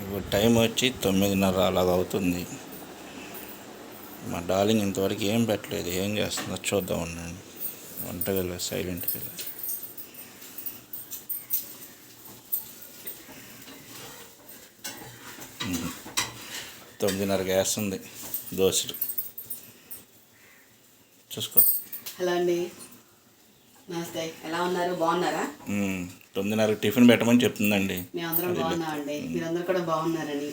ఇప్పుడు టైం వచ్చి తొమ్మిదిన్నర అలాగ అవుతుంది. మా డార్లింగ్ ఇంతవరకు ఏం పెట్టలేదు ఏం చేస్తుందో చూద్దాం ఉండండి. వంటగదిలో సైలెంట్కి వెళ్ళి తొమ్మిదిన్నర గ్యాస్ వేస్తుంది దోశలు. చూసుకో. హలో అండి. నమస్తే. ఎలా ఉన్నారు? బాగున్నారా? ఉమ్, తొమ్మిదిన్నరకి టిఫిన్ పెట్టమని చెప్తుందండి. మేమందరం బాగున్నామండి మీరందరూ కూడా బాగున్నారని.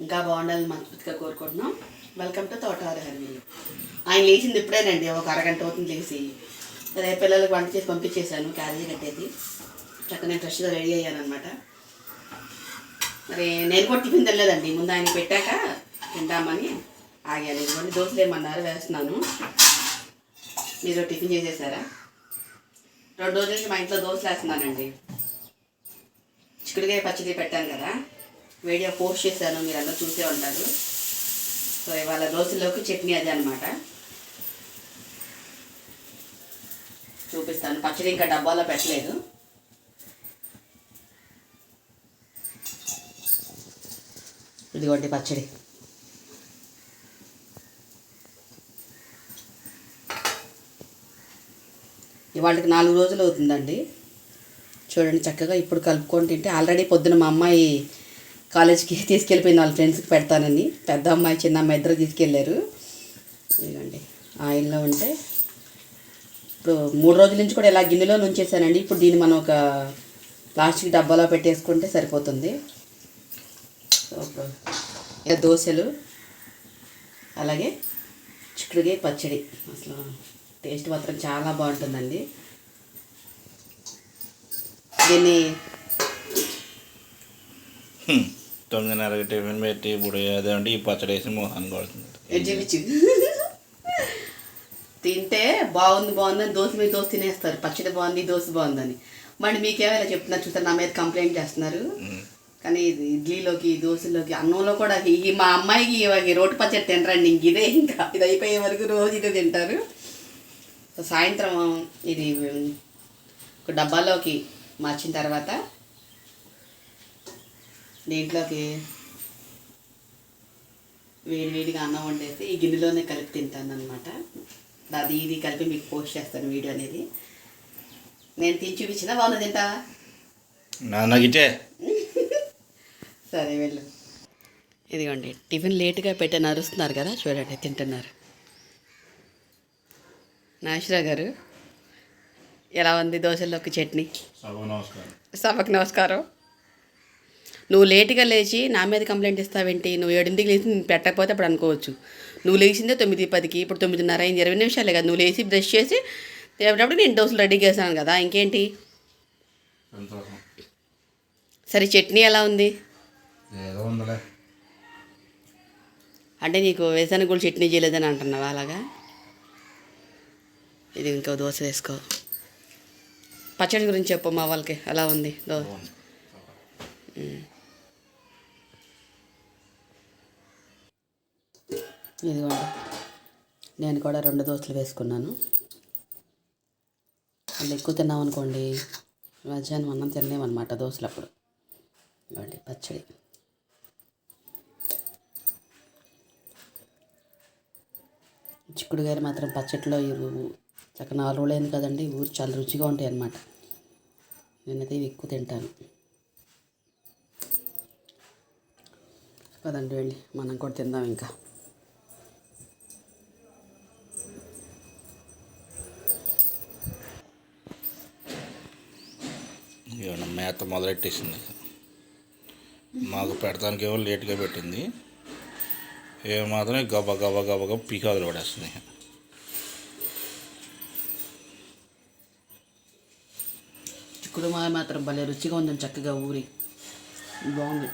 ఇంకా బాగుండాలని మనస్ఫూర్తిగా కోరుకుంటున్నాం. వెల్కమ్ టు తోటవారి హరిమిల్లి ఆయన లేచింది ఇప్పుడేనండి. ఒక అరగంట అవుతుంది లేచి. సరే పిల్లలకు వంట చేసి పంపించేశాను. క్యారేజీ కట్టేసి. చక్కగా నేను ఫ్రెష్గా రెడీ అయ్యాను అనమాట మరి నేను కూడా టిఫిన్ తినలేదండి. ముందు ఆయన పెట్టాక తింటామని ఆగాను. ఇదిగోండి దోశలు ఏమన్నారు? వేస్తున్నాను. మీరు టిఫిన్ చేసేసారా? రెండు రోజుల నుంచి మా ఇంట్లో దోశలు వేస్తున్నానండి. చిక్కుడుకాయ పచ్చడి పెట్టాను కదా వీడియో పోస్ట్ చేశాను మీరు అందరూ చూసే ఉంటారు. సో ఇవాళ దోశలోకి చట్నీ అదే అనమాట చూపిస్తాను. పచ్చడి ఇంకా డబ్బాలో పెట్టలేదు. ఇదిగోండి పచ్చడి. ఇవాళకి నాలుగు రోజులు అవుతుందండి. చూడండి చక్కగా ఇప్పుడు కలుపుకొని తింటే ఆల్రెడీ పొద్దున మా అమ్మాయి కాలేజ్కి తీసుకెళ్ళిపోయింది వాళ్ళ ఫ్రెండ్స్కి పెడతానని. పెద్ద అమ్మాయి చిన్న అమ్మాయి ఇద్దరు తీసుకెళ్ళారు ఇదిగోండి ఆయిల్లో ఉంటే ఇప్పుడు మూడు రోజుల నుంచి కూడా ఇలా గిన్నెలో నుంచేసానండి. ఇప్పుడు దీన్ని మనం ఒక ప్లాస్టిక్ డబ్బాలో పెట్టేసుకుంటే సరిపోతుంది. దోశలు అలాగే చిక్కుడుగాయ పచ్చడి. అసలు టేస్ట్ మాత్రం చాలా బాగుంటుందండి. దీన్ని హ్మ్. తొమ్మిదిన్నరకి టిఫిన్ పెట్టి ఇప్పుడు ఈ పచ్చడి వేసి మోహన్ కొడుతుంది. తింటే బాగుంది బాగుందని దోశ మీద దోశ తినేస్తారు. పచ్చడి బాగుంది దోశ బాగుందని. మరి మీకేమైనా చెప్తున్నారు చూస్తారు నా మీద కంప్లైంట్ చేస్తున్నారు. కానీ ఇది ఇడ్లీలోకి దోశలోకి అన్నంలో కూడా ఈ మా అమ్మాయికి రోటి పచ్చడి తినరండి. ఇంక ఇదే ఇంకా. ఇది అయిపోయే వరకు రోజు ఇదే తింటారు. సో సాయంత్రం ఇది ఒక డబ్బాలోకి మార్చిన తర్వాత దీంట్లోకి వేడి వేడిగా అన్నం వండేసి ఈ గిన్నెలోనే కలిపి తింటాను అనమాట అది ఇది కలిపి మీకు పోస్ట్ చేస్తాను వీడియో అనేది. నేను తిని చూపించినా బాగుంది తింటావా? నాన్నగిటే సరే వెళ్ళు. ఇదిగోండి టిఫిన్ లేట్గా పెట్టి అరుస్తున్నారు కదా చూడండి తింటున్నారు. నాశరా గారు. ఎలా ఉంది దోశల్లోకి చట్నీ? నమస్కారం. సభకు నమస్కారం. నువ్వు లేటుగా లేచి నా మీద కంప్లైంట్ ఇస్తావేంటి? నువ్వు ఏడింటికి లేచి నేను పెట్టకపోతే అప్పుడు అనుకోవచ్చు. నువ్వు లేచిందే తొమ్మిది పదికి ఇప్పుడు తొమ్మిదిన్నర అయింది ఇరవై నిమిషాలే కదా. నువ్వు లేచి బ్రష్ చేసి తేపటప్పుడు నేను దోశలు రెడీ చేశాను కదా. ఇంకేంటి? సరే చట్నీ ఎలా ఉంది? అంటే నీకు వేసాను కూడా చట్నీ చేయలేదని అంటున్నావా అలాగా? ఇది ఇంకో దోశ వేసుకో పచ్చడి గురించి చెప్పు మా వాళ్ళకి ఎలా ఉంది దో ఇదిగోండి నేను కూడా రెండు దోశలు వేసుకున్నాను. వాళ్ళు ఎక్కువ తిన్నాం అనుకోండి మధ్యాహ్నం అన్నం తినలేమన్నమాట దోశలు అప్పుడు ఇవ్వండి పచ్చడి. చిక్కుడుగాయలు మాత్రం పచ్చట్లో ఇవి చక్కగా నాలుగు రోజులు అయింది కదండి ఊరు చాలా రుచిగా ఉంటాయి అన్నమాట. నేనైతే ఇవి ఎక్కువ తింటాను. కదండి వెళ్ళి మనం కూడా తిందాం ఇంకా. ఏమన్నా మేత మొదలెట్టేసింది. మాకు పెడతానికి ఏమో లేట్గా పెట్టింది. ఏ మాత్రం గబ గబ గబ గబ పీకాదులు పడేస్తుంది చిక్కుడు మాత్రం భలే రుచిగా ఉందని చక్కగా ఊరి. బాగుంది.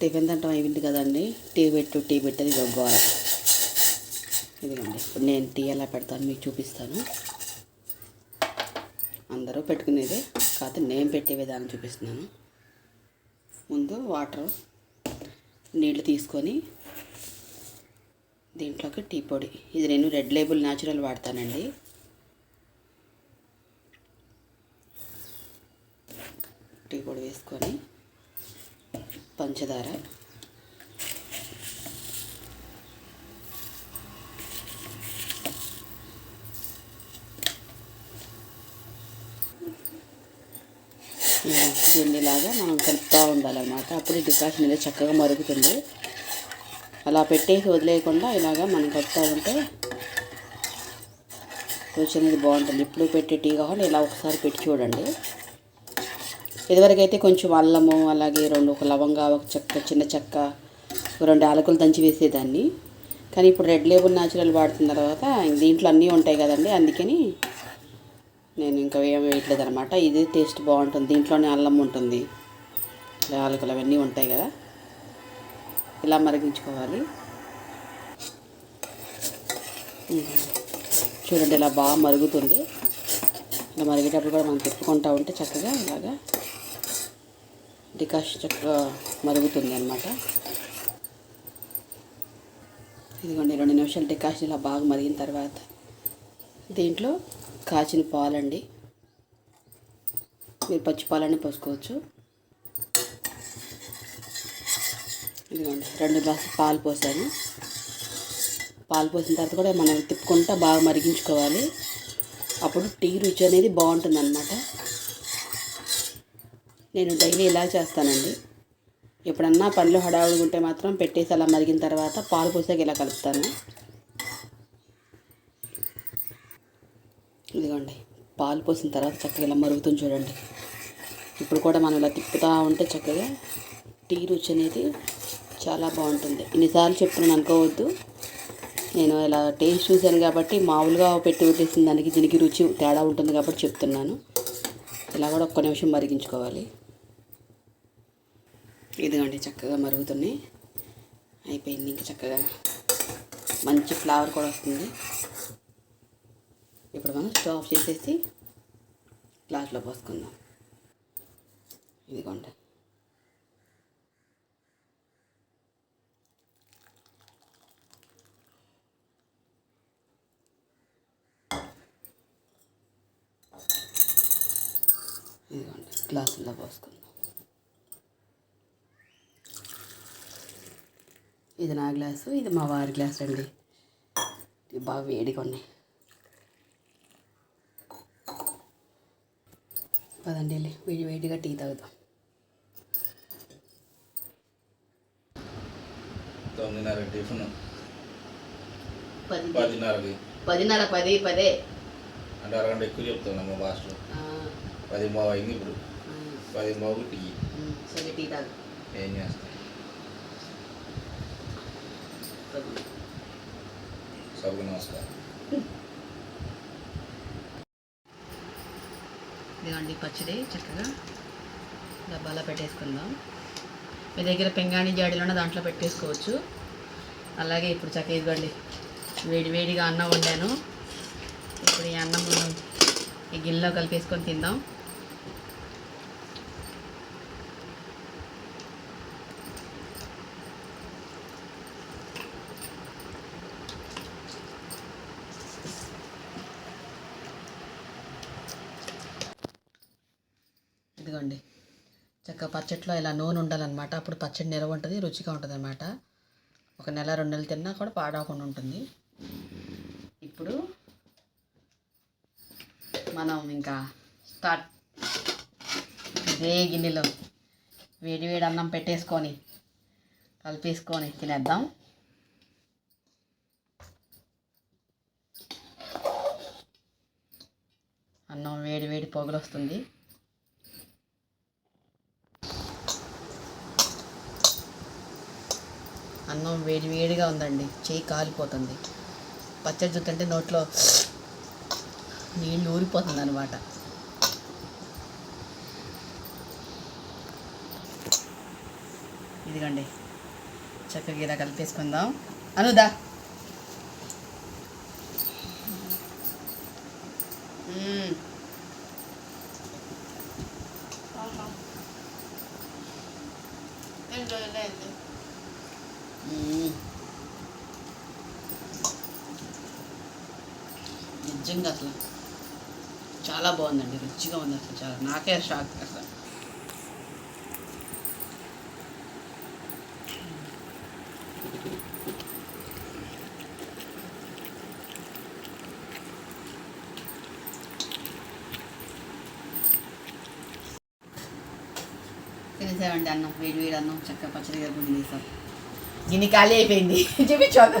టిఫిన్ తింటాం అయింది కదండి. టీ పెట్టు టీ పెట్టది ఇది గోర. ఇదిగండి ఇప్పుడు నేను టీ ఎలా పెడతాను మీకు చూపిస్తాను. అందరూ పెట్టుకునేదే కాకపోతే నేను పెట్టే విధానం చూపిస్తున్నాను. ముందు వాటర్ నీళ్ళు తీసుకొని దీంట్లోకి టీ పొడి. ఇది నేను రెడ్ లేబుల్ న్యాచురల్ వాడతానండి. టీ పొడి వేసుకొని పంచదార. దీన్నిలాగా మనం కలుపుతూ ఉండాలన్నమాట. అప్పుడు డికాషన్ అనేది చక్కగా మరుగుతుంది. అలా పెట్టేసి వదిలేయకుండా ఇలాగా మనం కలుపుతూ ఉంటే రుచి అనేది బాగుంటుంది. ఇప్పుడు పెట్టే టీ కాకుండా ఇలా ఒకసారి పెట్టి చూడండి. ఇదివరకైతే కొంచెం అల్లము అలాగే రెండు ఒక లవంగా ఒక చెక్క చిన్న చెక్క రెండు యాలకులు దంచి వేసేదాన్ని. కానీ ఇప్పుడు రెడ్ లేబుల్ న్యాచురల్ వాడుతున్న తర్వాత దీంట్లో అన్నీ ఉంటాయి కదండి అందుకని నేను ఇంకా ఏం వేయట్లేదు అనమాట ఇది టేస్ట్ బాగుంటుంది. దీంట్లోనే అల్లం ఉంటుంది. యాలకులు అవన్నీ ఉంటాయి కదా. ఇలా మరిగించుకోవాలి. చూడండి ఇలా బాగా మరుగుతుంది. ఇలా మరిగేటప్పుడు కూడా మనం తిప్పుకుంటూ ఉంటే చక్కగా ఇలాగా డికాషన్ చక్కగా మరుగుతుంది అనమాట ఇదిగోండి రెండు నిమిషాలు డికాషన్ ఇలా బాగా మరిగిన తర్వాత దీంట్లో కాచిన పాలండి. మీరు పచ్చి పాలన్నీ పోసుకోవచ్చు. ఇదిగోండి రెండు గ్లాసులు పాలు పోసాను. పాలు పోసిన తర్వాత కూడా మనం తిప్పుకుంటా బాగా మరిగించుకోవాలి. అప్పుడు టీ రుచి అనేది బాగుంటుందన్నమాట. నేను డైలీ ఇలా చేస్తానండి. ఎప్పుడన్నా పనిలో హడావుడిగా ఉంటే మాత్రం పెట్టేసి అలా మరిగిన తర్వాత పాలు పోసాక ఇలా కలుపుతాను. ఇదిగోండి పాలు పోసిన తర్వాత చక్కగా ఇలా మరుగుతుంది చూడండి. ఇప్పుడు కూడా మనం ఇలా తిప్పుతూ ఉంటే చక్కగా టీ రుచి అనేది చాలా బాగుంటుంది. ఇన్నిసార్లు చెప్తున్నాను అనుకోవద్దు. నేను ఇలా టేస్ట్ చూశాను కాబట్టి మామూలుగా పెట్టి వదిలేసిన దానికి దీనికి రుచి తేడా ఉంటుంది కాబట్టి చెప్తున్నాను. ఇలా కూడా ఒక్క నిమిషం మరిగించుకోవాలి. ఇదిగోండి చక్కగా మరుగుతున్నాయి. అయిపోయింది. ఇంకా చక్కగా మంచి ఫ్లేవర్ కూడా వస్తుంది. ఇప్పుడు మనం స్టవ్ ఆఫ్ చేసేసి గ్లాస్లో పోసుకుందాం. ఇదిగోండి ఇదిగోండి గ్లాసుల్లో పోసుకుందాం ఇది నా గ్లాసు ఇది మా వారి గ్లాస్ అండి ఇది బాగా వేడిగా ఉన్నాయి పదండి వెళ్ళి వేడి వేడిగా టీ తాగుదాం తొమ్మిదిన్నర టిఫిన్. పది పదిన్నరకి. పదిన్నర పది పదే. అంటే అరగంట ఎక్కువ చెప్తాను మా భాషలో పది బావు అయింది ఇప్పుడు. పది బావు టీ సరే టీ తాగు ఏం చేస్తాం సభకు నమస్కారం ఇదిగోండి పచ్చడి చక్కగా. డబ్బాలో పెట్టేసుకుందాం. మీ దగ్గర పెంగాణి జాడీలోనే దాంట్లో పెట్టేసుకోవచ్చు. అలాగే ఇప్పుడు చక్కగా ఇదిగోండి. వేడి వేడిగా అన్నం వండాను. ఇప్పుడు ఈ అన్నం ఈ గిన్నెలో కలిపేసుకొని తిందాం. ఇదిగోండి చక్క పచ్చట్లో ఇలా నూనె ఉండాలన్నమాట. అప్పుడు పచ్చడి నిలవ ఉంటుంది రుచిగా ఉంటుంది అనమాట ఒక నెల రెండు నెలలు తిన్నా కూడా పాడవకుండా ఉంటుంది. ఇప్పుడు మనం ఇంకా స్టార్ట్ ఇదే గిన్నెలో వేడి వేడి అన్నం పెట్టేసుకొని కలిపేసుకొని తినేద్దాం. అన్నం వేడి వేడి పొగలు వస్తుంది. అన్నం వేడి వేడిగా ఉందండి. చేయి కాలిపోతుంది. పచ్చడి చూస్తుంటే నోట్లో నీళ్ళు ఊరిపోతుంది అనమాట ఇదిగండి. చక్కగా ఇలా కలిపేసుకుందాం అనుదా. మ్మ్. నిజంగా అసలు చాలా బాగుందండి రుచిగా ఉంది అసలు చాలా. నాకే షాక్ అసలు. తెలిసేవండి అన్నం వేడి వేడి అన్నం చక్కగా పచ్చడి గారు తినేసాం గిన్నె ఖాళీ అయిపోయింది. చూపించాక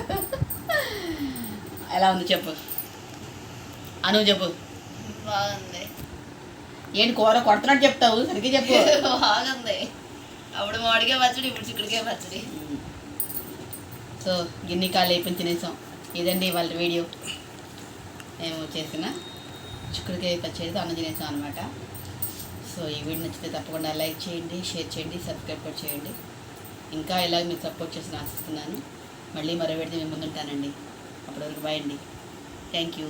ఎలా ఉంది చెప్పు. అను చెప్పు. బాగుంది. ఏంటి కూర కొడుతున్నట్టు చెప్తావు? సరిగ్గా చెప్పు. బాగుంది. అప్పుడు మామిడికాయ పచ్చడి ఇప్పుడు చిక్కుడుకాయ పచ్చడి. సో గిన్నె ఖాళీ అయిపోయింది తినేసాం. ఇదండి వాళ్ళ వీడియో. మేము చేసిన చిక్కుడుకాయ పచ్చడితో అన్నం తినేసాం అనమాట సో ఈ వీడియో నచ్చితే తప్పకుండా లైక్ చేయండి షేర్ చేయండి సబ్స్క్రైబ్ కూడా చేయండి. ఇంకా ఇలాగ మీరు సపోర్ట్ చేసి ఆశిస్తున్నాను. మళ్ళీ మరో వీడియో మేము ముందుంటానండి. అప్పటివరకు బాయ్ అండి. Thank you